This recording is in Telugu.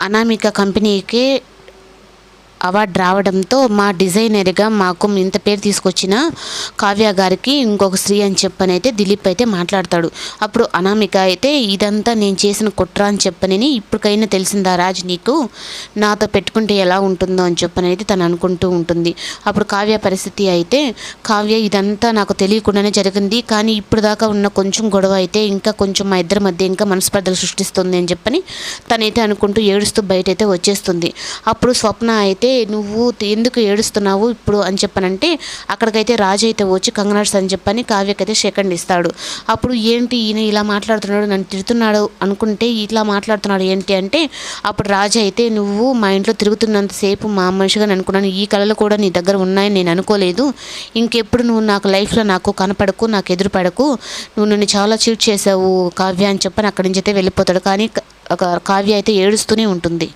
అనామిక కంపెనీకి అవార్డు రావడంతో మా డిజైనర్గా మాకు ఇంత పేరు తీసుకొచ్చిన కావ్య గారికి ఇంకొక స్త్రీ అని చెప్పనైతే దిలీప్ అయితే మాట్లాడతాడు. అప్పుడు అనామిక అయితే ఇదంతా నేను చేసిన కుట్ర అని చెప్పనని ఇప్పటికైనా తెలిసిందా రాజు నీకు? నాతో పెట్టుకుంటే ఎలా ఉంటుందో అని చెప్పనైతే తను అనుకుంటూ ఉంటుంది. అప్పుడు కావ్య పరిస్థితి అయితే కావ్య ఇదంతా నాకు తెలియకుండానే జరిగింది. కానీ ఇప్పుడు దాకా ఉన్న కొంచెం గొడవ అయితే ఇంకా కొంచెం మా ఇద్దరి మధ్య ఇంకా మనస్పర్ధలు సృష్టిస్తుంది అని చెప్పని తనైతే అనుకుంటూ ఏడుస్తూ బయటైతే వచ్చేస్తుంది. అప్పుడు స్వప్న అయితే నువ్వు ఎందుకు ఏడుస్తున్నావు ఇప్పుడు అని చెప్పనంటే అక్కడికైతే రాజు అయితే వచ్చి కంగనాడ్స్ అని చెప్పని కావ్యకైతే సెకండ్ ఇస్తాడు. అప్పుడు ఏంటి ఈయన ఇలా మాట్లాడుతున్నాడు నన్ను తిడుతున్నాడు అనుకుంటే ఇట్లా మాట్లాడుతున్నాడు ఏంటి అంటే అప్పుడు రాజు అయితే నువ్వు మా ఇంట్లో తిరుగుతున్నంతసేపు మా మనిషిగా అనుకున్నాను ఈ కళలు కూడా నీ దగ్గర ఉన్నాయని నేను అనుకోలేదు. ఇంకెప్పుడు నువ్వు నాకు లైఫ్లో నాకు కనపడకు నాకు ఎదురుపడకు నువ్వు నన్ను చాలా చీట్ చేసావు కావ్య అని చెప్పని అక్కడి నుంచి అయితే వెళ్ళిపోతాడు. కానీ ఒక కావ్య అయితే ఏడుస్తూనే ఉంటుంది.